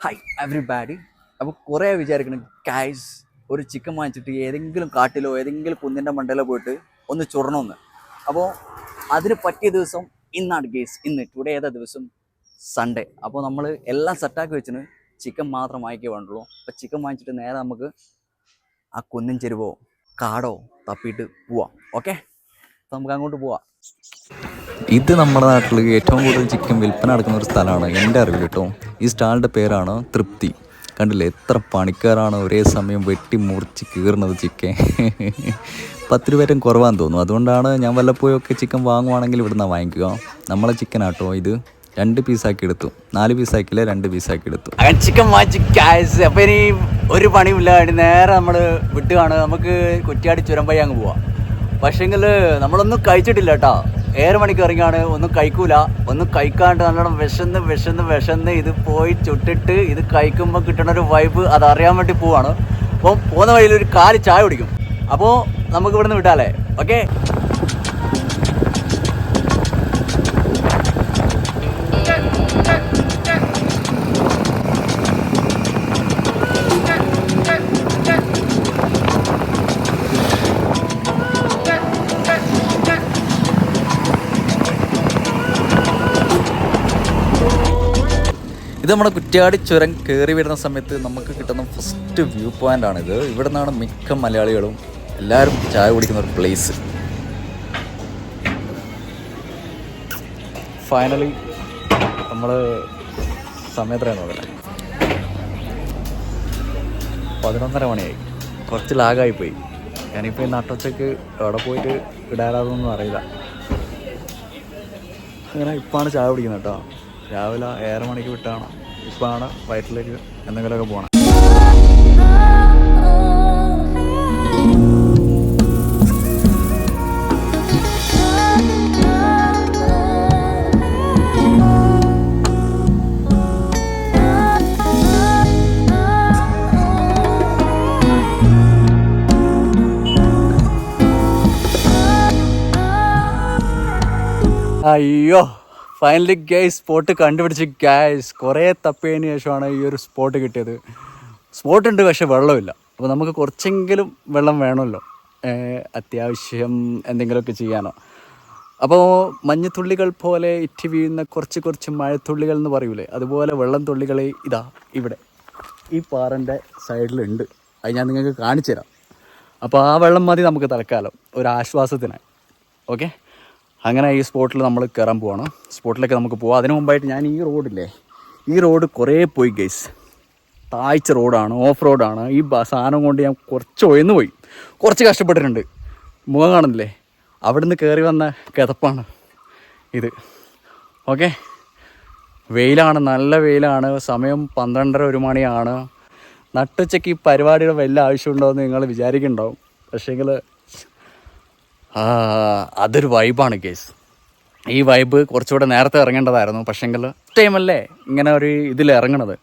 Hi everybody അപ്പോൾ കുറേ വിചാരിക്കണം കാഷ് ഒരു ചിക്കൻ വാങ്ങിച്ചിട്ട് ഏതെങ്കിലും കാട്ടിലോ ഏതെങ്കിലും കുന്നിന്റെ മണ്ടയിലോ പോയിട്ട് ഒന്ന് ചുടണമെന്ന് അപ്പോൾ അതിന് പറ്റിയ ദിവസം ഇന്നാണ് ഗേസ് ഇന്ന്. ടുഡേ ഏതാ ദിവസം? സൺഡേ അപ്പോൾ നമ്മൾ എല്ലാം സെറ്റാക്കി വെച്ചിന് ചിക്കൻ മാത്രം വാങ്ങിക്കേ വേണ്ടുള്ളൂ. അപ്പോൾ ചിക്കൻ വാങ്ങിച്ചിട്ട് നേരെ നമുക്ക് ആ കുന്നിൻ ചെരുവോ കാടോ തപ്പിയിട്ട് പോവാം. ഓക്കെ നമുക്ക് അങ്ങോട്ട് പോവാം. ഇത് നമ്മുടെ നാട്ടിൽ ഏറ്റവും കൂടുതൽ ചിക്കൻ വിൽപ്പന നടക്കുന്ന ഒരു സ്ഥലമാണ്. എന്റെ അറിവിൽ കേട്ടോ ഈ സ്റ്റാളിന്റെ പേരാണ് തൃപ്തി. കണ്ടില്ലേ? എത്ര പണിക്കാരാണ് ഒരേ സമയം വെട്ടി മുറിച്ച് കീറുന്നത് ചിക്കൻ. പത്ത് രൂപയും കുറവാന്ന് തോന്നുന്നു. അതുകൊണ്ടാണ് ഞാൻ വല്ലപ്പോഴും ഒക്കെ ചിക്കൻ വാങ്ങുവാണെങ്കിൽ ഇവിടുന്ന് വാങ്ങിക്കുക. നമ്മളെ ചിക്കനാട്ടോ ഇത്. രണ്ട് പീസാക്കി എടുത്തു. നാല് പീസാക്കിയില്ല രണ്ട് പീസാക്കി എടുത്തു. ചിക്കൻ വാങ്ങിച്ച് കാശ് അപ്പോൾ ഇനി ഒരു പണിയുമില്ല. ഇനി നേരെ നമ്മൾ വിട്ട് കാണുക. നമുക്ക് കുറ്റിയാടി ചുരം വഴി അങ്ങ് പോവാം. പക്ഷേങ്കിൽ നമ്മളൊന്നും കഴിച്ചിട്ടില്ല കേട്ടോ. ഏഴ് മണിക്ക് ഇറങ്ങിയാണ്. ഒന്നും കഴിക്കൂല. ഒന്നും കഴിക്കാണ്ട് നല്ലോണം വിശന്ന് വിശന്ന് വിശന്ന് ഇത് പോയി ചുട്ടിട്ട് ഇത് കഴിക്കുമ്പോൾ കിട്ടുന്ന ഒരു വൈബ് അതറിയാൻ വേണ്ടി പോവാണ്. അപ്പോൾ പോകുന്ന വഴിയിൽ ഒരു കാൽ ചായ കുടിക്കും. അപ്പോൾ നമുക്ക് ഇവിടുന്ന് വിട്ടാലേ ഓക്കെ ഇത് നമ്മുടെ കുറ്റ്യാടി ചുരം കയറി വരുന്ന സമയത്ത് നമുക്ക് കിട്ടുന്ന ഫസ്റ്റ് വ്യൂ പോയിന്റ് ആണിത്. ഇവിടെ നിന്നാണ് മിക്ക മലയാളികളും എല്ലാവരും ചായ കുടിക്കുന്ന ഒരു പ്ലേസ് ഫൈനലി നമ്മൾ സമയത്രയാണ് നോക്കട്ടെ പതിനൊന്നര മണിയായി. കുറച്ച് ലാഗായി പോയി. ഞാനിപ്പോൾ ഈ നട്ടുച്ചക്ക് അവിടെ പോയിട്ട് ഇടാറാതൊന്നും അറിയില്ല. അങ്ങനെ ഇപ്പാണ് ചായ കുടിക്കുന്നത് കേട്ടോ. രാവിലെ ഏഴര മണിക്ക് വിട്ടാണ്. ഇപ്പാണ് വയറ്റിലേക്ക് എന്തെങ്കിലുമൊക്കെ പോകണം അയ്യോ. ഫൈനലി ഗൈസ് സ്പോട്ട് കണ്ടുപിടിച്ച് ഗൈസ് കുറേ തപ്പിയതിന് ശേഷമാണ് ഈ ഒരു സ്പോട്ട് കിട്ടിയത്. സ്പോട്ട് ഉണ്ട് പക്ഷെ വെള്ളമില്ല. അപ്പോൾ നമുക്ക് കുറച്ചെങ്കിലും വെള്ളം വേണമല്ലോ. അത്യാവശ്യം എന്തെങ്കിലുമൊക്കെ ചെയ്യാനോ. അപ്പോൾ മഞ്ഞത്തുള്ളികൾ പോലെ ഇറ്റി വീഴുന്ന കുറച്ച് കുറച്ച് മഴത്തുള്ളികൾ എന്ന് പറയൂലേ? അതുപോലെ വെള്ളം തുള്ളികൾ ഇതാ ഇവിടെ. ഈ പാറന്റെ സൈഡിലുണ്ട്. അത് ഞാൻ നിങ്ങൾക്ക് കാണിച്ചു തരാം അപ്പോൾ ആ വെള്ളം മതി നമുക്ക് തൽക്കാലം. ഒരു ആശ്വാസത്തിനായി. ഓക്കെ? അങ്ങനെ ഈ സ്പോട്ടിൽ നമ്മൾ കയറാൻ പോവാണ്. സ്പോട്ടിലേക്ക് നമുക്ക് പോവാം. അതിനു മുമ്പായിട്ട് ഞാൻ ഈ റോഡില്ലേ ഈ റോഡ് കുറേ പോയി ഗൈസ് താഴ്ച റോഡാണ് ഓഫ് റോഡാണ്. ഈ സാധനം കൊണ്ട് ഞാൻ കുറച്ച് ഒയന്ന് പോയി. കുറച്ച് കഷ്ടപ്പെട്ടിട്ടുണ്ട്. മുഖം കാണുന്നില്ലേ? അവിടെ നിന്ന് കയറി വന്ന കിതപ്പാണ് ഇത്. ഓക്കെ വെയിലാണ് നല്ല വെയിലാണ്. സമയം പന്ത്രണ്ടര ഒരു മണിയാണ്. നട്ടുച്ചയ്ക്ക് ഈ പരിപാടിയുടെ വല്ല ആവശ്യമുണ്ടോ എന്ന് നിങ്ങൾ വിചാരിക്കുന്നുണ്ടാവും. പക്ഷേങ്കിൽ അതൊരു വൈബാണ് കേസ് ഈ വൈബ് കുറച്ചുകൂടെ നേരത്തെ ഇറങ്ങേണ്ടതായിരുന്നു. പക്ഷേങ്കിൽ ടൈമല്ലേ ഇങ്ങനെ ഒരു ഇതിൽ ഇറങ്ങണത്.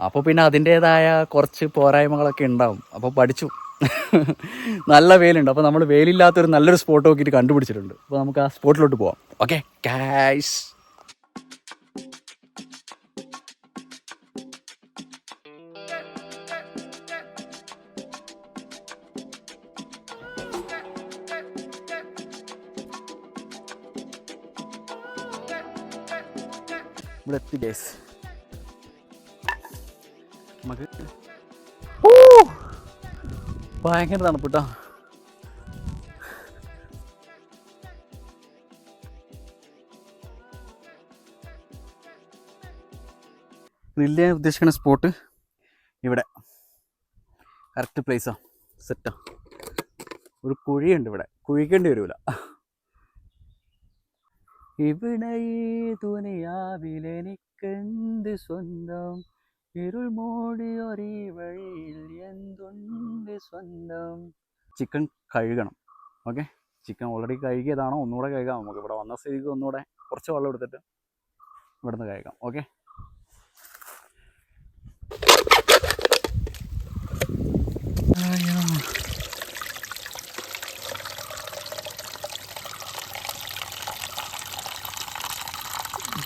അപ്പോൾ പിന്നെ അതിന്റേതായ കുറച്ച് പോരായ്മകളൊക്കെ ഉണ്ടാവും. അപ്പോൾ പഠിച്ചു. നല്ല വെയിലുണ്ട്. അപ്പോൾ നമ്മൾ വെയിലില്ലാത്തൊരു നല്ലൊരു സ്പോട്ട് നോക്കിയിട്ട് കണ്ടുപിടിച്ചിട്ടുണ്ട്. അപ്പോൾ നമുക്ക് ആ സ്പോട്ടിലോട്ട് പോവാം. ഓക്കെ ക്യാഷ് എത്തി this. നമുക്ക്! ഭയങ്കര തണുപ്പിട്ടോ ഗ്രില്ല് ചെയ്യാൻ ഉദ്ദേശിക്കുന്ന സ്പോട്ട് ഇവിടെ. കറക്റ്റ് പ്ലേസാ സെറ്റാ ഒരു കുഴിയുണ്ട് ഇവിടെ. കുഴിക്കേണ്ടി വരില്ല ഇവിടെ ഈ ദുനിയാവിലെനിക്കെന്ത് സ്വന്തം? ഇരുൾ മൂടിയൊരീ വഴിയിൽ എന്തുണ്ട് സ്വന്തം? ചിക്കൻ കഴുകണം ഓക്കെ? Chicken already കഴുകിയതാണോ? ഒന്നുകൂടെ കഴുകാം. നമുക്ക് ഇവിടെ വന്ന സ്ഥിതിക്ക് ഒന്നുകൂടെ കുറച്ച് വെള്ളം എടുത്തിട്ട് ഇവിടുന്ന് കഴുകാം ഓക്കെ?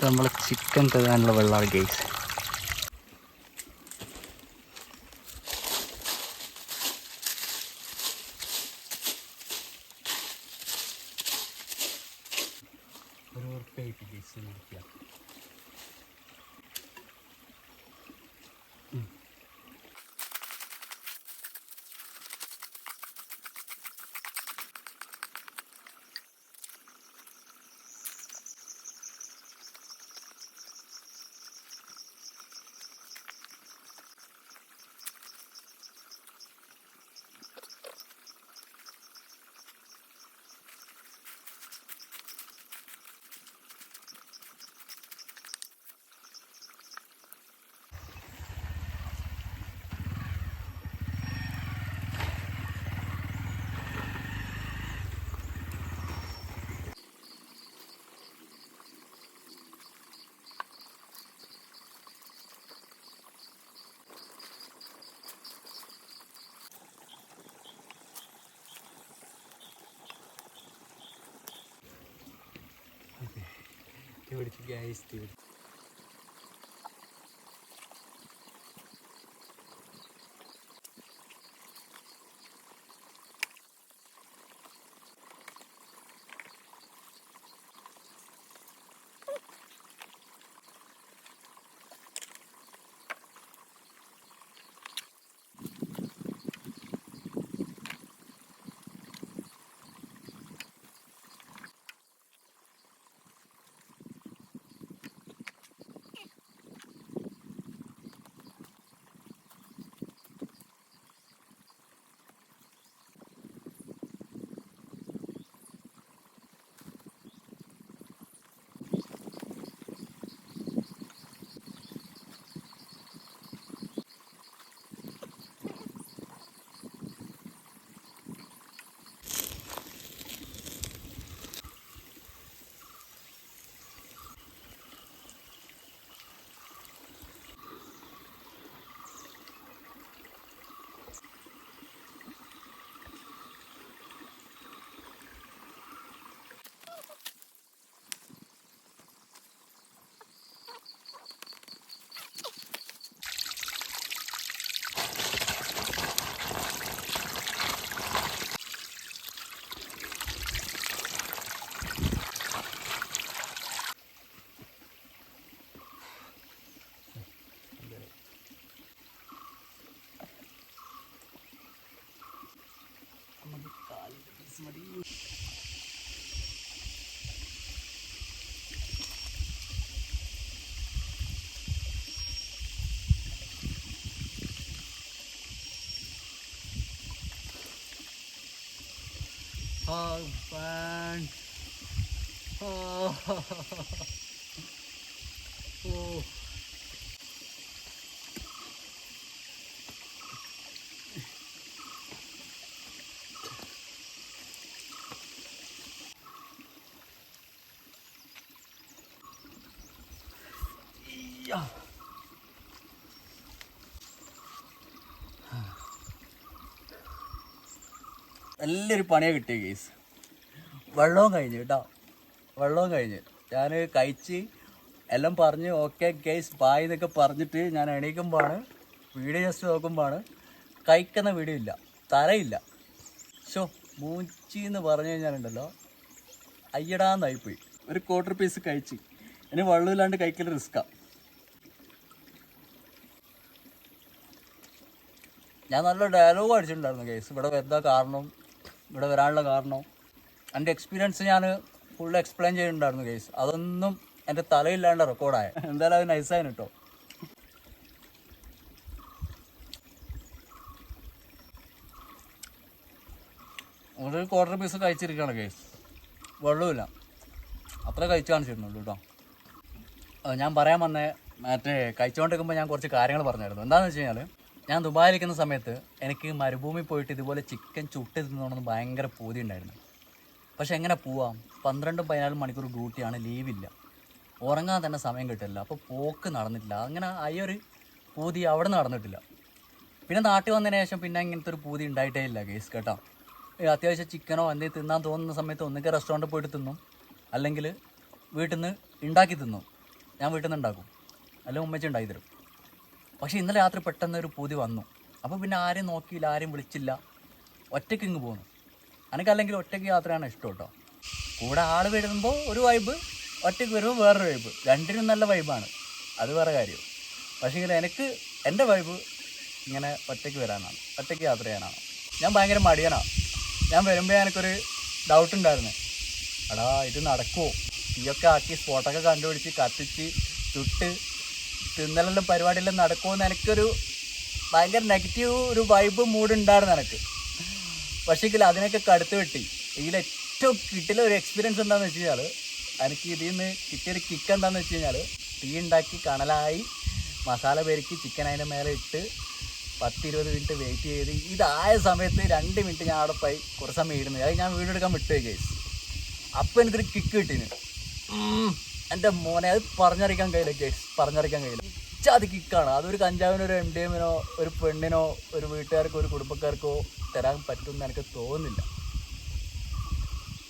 നമ്മൾ ചിക്കൻ കഴുകാനുള്ള വെള്ളമാണ് ഗേസ് ഒരു ഉറപ്പായിട്ട് ഗേസ് നോക്കിയാൽ പിടിച്ച് guys somebody. Oh, man. Oh. നല്ലൊരു പണിയെ കിട്ടിയ കേസ് വെള്ളവും കഴിഞ്ഞു കേട്ടോ. വെള്ളവും കഴിഞ്ഞു. ഞാൻ കഴിച്ച് എല്ലാം പറഞ്ഞ് ഓക്കെ കേസ് ബായ് എന്നൊക്കെ പറഞ്ഞിട്ട് ഞാൻ എണീക്കുമ്പോഴാണ് വീഡിയോ ജസ്റ്റ് നോക്കുമ്പോഴാണ് കഴിക്കുന്ന വീഡിയോ ഇല്ല. തലയില്ല. ഷോ മൂച്ചി എന്ന് പറഞ്ഞു കഴിഞ്ഞാലുണ്ടല്ലോ അയ്യടാന്നായിപ്പോയി ഒരു ക്വാർട്ടർ പീസ് കഴിച്ച്. ഇനി വെള്ളമില്ലാണ്ട് കഴിക്കൽ റിസ്ക്കാണ് ഞാൻ നല്ല ഡയലോഗ് അടിച്ചിട്ടുണ്ടായിരുന്നു കേസ് ഇവിടെ എന്താ കാരണം? ഇവിടെ വരാനുള്ള കാരണം. എന്റെ എക്സ്പീരിയൻസ് ഞാൻ ഫുൾ എക്സ്പ്ലെയിൻ ചെയ്തിട്ടുണ്ടായിരുന്നു കേസ് അതൊന്നും എന്റെ തലയില്ലാണ്ട് റെക്കോർഡായ എന്തായാലും അത് നൈസായിരുന്നു കേട്ടോ ഒരു ക്വാർട്ടർ പീസ് കഴിച്ചിരിക്കുകയാണ് കേസ് വെള്ളമില്ല അത്ര കഴിച്ചു കാണിച്ചിരുന്നുള്ളൂ കേട്ടോ ഞാൻ പറയാൻ വന്നേ മറ്റേ കഴിച്ചുകൊണ്ടിരിക്കുമ്പോൾ ഞാൻ കുറച്ച് കാര്യങ്ങൾ പറഞ്ഞായിരുന്നു. എന്താണെന്ന് വെച്ച് കഴിഞ്ഞാൽ ഞാൻ ദുബായിലിരിക്കുന്ന സമയത്ത് എനിക്ക് മരുഭൂമി പോയിട്ട് ഇതുപോലെ ചിക്കൻ ചുട്ട് തിന്നണമെന്ന് ഭയങ്കര പൂതി ഉണ്ടായിരുന്നു പക്ഷെ എങ്ങനെ പോവാം? പന്ത്രണ്ടും പതിനാലും മണിക്കൂർ ഡ്യൂട്ടിയാണ് ലീവില്ല. ഉറങ്ങാൻ തന്നെ സമയം കിട്ടില്ല. അപ്പോൾ പോക്ക് നടന്നിട്ടില്ല. അങ്ങനെ അയ്യൊരു പൂതി അവിടെ നടന്നിട്ടില്ല. പിന്നെ നാട്ടിൽ വന്നതിന് ശേഷം പിന്നെ ഇങ്ങനത്തെ ഒരു പൂതി ഉണ്ടായിട്ടേ ഇല്ല കേസ് കേട്ടോ. അത്യാവശ്യം ചിക്കനോ എന്തെങ്കിലും തിന്നാൻ തോന്നുന്ന സമയത്ത് ഒന്നുകിൽ റെസ്റ്റോറന്റിൽ പോയിട്ട് തിന്നും അല്ലെങ്കിൽ വീട്ടിൽ നിന്ന് ഉണ്ടാക്കി തിന്നും. ഞാൻ വീട്ടിൽ നിന്ന് ഉണ്ടാക്കും. അല്ലെങ്കിൽ ഉമ്മച്ചി ഉണ്ടാക്കി തരും. പക്ഷേ ഇന്നലെ രാത്രി പെട്ടെന്ന് ഒരു പൂതി വന്നു. അപ്പോൾ പിന്നെ ആരെയും നോക്കിയില്ല ആരെയും വിളിച്ചില്ല. ഒറ്റയ്ക്ക് ഇങ്ങ് പോന്നു. എനിക്കല്ലെങ്കിൽ ഒറ്റയ്ക്ക് യാത്രയാണ് ഇഷ്ടം കേട്ടോ. കൂടെ ആൾ വരുമ്പോൾ ഒരു വൈബ് ഒറ്റയ്ക്ക് വരുമ്പോൾ വേറൊരു വൈബ് രണ്ടിനും നല്ല വൈബാണ് അത് വേറെ കാര്യം. പക്ഷേ ഇങ്ങനെ എനിക്ക് എന്റെ വൈബ് ഇങ്ങനെ ഒറ്റയ്ക്ക് വരാനാണ്. ഒറ്റയ്ക്ക് യാത്ര ചെയ്യാനാണ്. ഞാൻ ഭയങ്കര മടിയനാണ് ഞാൻ വരുമ്പോൾ എനിക്കൊരു ഡൗട്ട് ഉണ്ടായിരുന്നു. എടാ ഇത് നടക്കുമോ തീയൊക്കെ ആക്കി സ്പോട്ടൊക്കെ കണ്ടുപിടിച്ച് കത്തിച്ച് ചുട്ട് തിന്നലെല്ലാം പരിപാടിയെല്ലാം നടക്കുമെന്ന് എനിക്കൊരു ഭയങ്കര നെഗറ്റീവ് ഒരു വൈബ് മൂഡ് ഉണ്ടായിരുന്നു എനിക്ക്. പക്ഷേങ്കിൽ അതിനൊക്കെ കടുത്ത് വെട്ടി. ഇതിൽ ഏറ്റവും കിട്ടിയ ഒരു എക്സ്പീരിയൻസ് എന്താണെന്ന് വെച്ച് കഴിഞ്ഞാൽ എനിക്ക് ഇതിൽ നിന്ന് കിട്ടിയൊരു കിക്ക് എന്താണെന്ന് വെച്ച് കഴിഞ്ഞാൽ തീ ഉണ്ടാക്കി കണലായി മസാല പെരുക്കി ചിക്കൻ അതിന്റെ മേലെ ഇട്ട് പത്ത് ഇരുപത് മിനിറ്റ് വെയിറ്റ് ചെയ്ത് ഇതായ സമയത്ത് രണ്ട് മിനിറ്റ് ഞാൻ അവിടെ പോയി കുറച്ച് സമയം ഇരുന്ന്. അത് ഞാൻ വീഡിയോ എടുക്കാൻ വിട്ടുപോയി കേസ് അപ്പോൾ എനിക്കൊരു കിക്ക് കിട്ടീന്. എന്റെ മോനെ അത് പറഞ്ഞറിയിക്കാൻ കഴിയില്ല കേസ് പറഞ്ഞറിയിക്കാൻ കഴിയില്ല. അത് കിക്കാണ്. അതൊരു കഞ്ചാവിനോ ഒരു എം ഡി എമ്മിനോ ഒരു പെണ്ണിനോ ഒരു വീട്ടുകാർക്കോ ഒരു കുടുംബക്കാർക്കോ തരാൻ പറ്റുമെന്ന് എനിക്ക് തോന്നുന്നില്ല.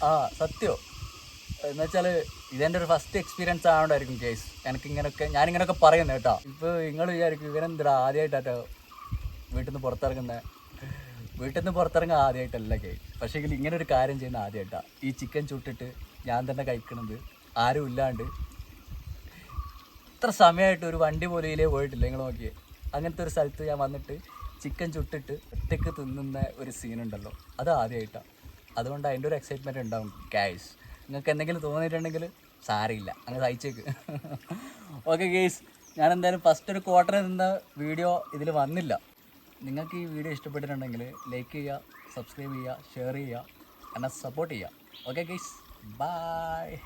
ആ സത്യോ? എന്ന് വെച്ചാൽ ഇതെന്റെ ഒരു ഫസ്റ്റ് എക്സ്പീരിയൻസ് ആയതുകൊണ്ടായിരിക്കും കേസ് എനിക്ക് ഇങ്ങനെയൊക്കെ ഞാനിങ്ങനെയൊക്കെ പറയുന്നത് കേട്ടോ. ഇപ്പോൾ നിങ്ങൾ വിചാരിക്കും ഇവനെന്തിനാ ആദ്യമായിട്ടാട്ടോ വീട്ടിൽ നിന്ന് പുറത്തിറങ്ങുന്നത് വീട്ടിൽ നിന്ന് പുറത്തിറങ്ങുക ആദ്യമായിട്ടല്ല കേസ് പക്ഷേ ഇങ്ങനെ ഒരു കാര്യം ചെയ്യുന്ന ആദ്യമായിട്ടാണ് ഈ ചിക്കൻ ചുട്ടിട്ട് ഞാൻ തന്നെ കഴിക്കണത് ആരും ഇല്ലാണ്ട് ഇത്ര സമയമായിട്ട് ഒരു വണ്ടി പോലും പോയിട്ടില്ല. നിങ്ങൾ നോക്കിയേ. അങ്ങനത്തെ ഒരു സ്ഥലത്ത് ഞാൻ വന്നിട്ട് ചിക്കൻ ചുട്ടിട്ട് ഒറ്റയ്ക്ക് തിന്നുന്ന ഒരു സീനുണ്ടല്ലോ അത് ആദ്യമായിട്ടാണ് അതുകൊണ്ട് അതിന്റെ ഒരു എക്സൈറ്റ്മെന്റ് ഉണ്ടാവും. ഗൈസ് നിങ്ങൾക്ക് എന്തെങ്കിലും തോന്നിയിട്ടുണ്ടെങ്കിൽ സാരമില്ല അങ്ങ് സഹിച്ചേക്ക്. ഓക്കെ ഗെയ്സ് ഞാൻ എന്തായാലും ഫസ്റ്റ് ഒരു ക്വാർട്ടർ നിന്ന വീഡിയോ ഇതിൽ വന്നില്ല. നിങ്ങൾക്ക് ഈ വീഡിയോ ഇഷ്ടപ്പെട്ടിട്ടുണ്ടെങ്കിൽ ലൈക്ക് ചെയ്യുക സബ്സ്ക്രൈബ് ചെയ്യുക ഷെയർ ചെയ്യുക എന്നെ സപ്പോർട്ട് ചെയ്യുക. Okay guys by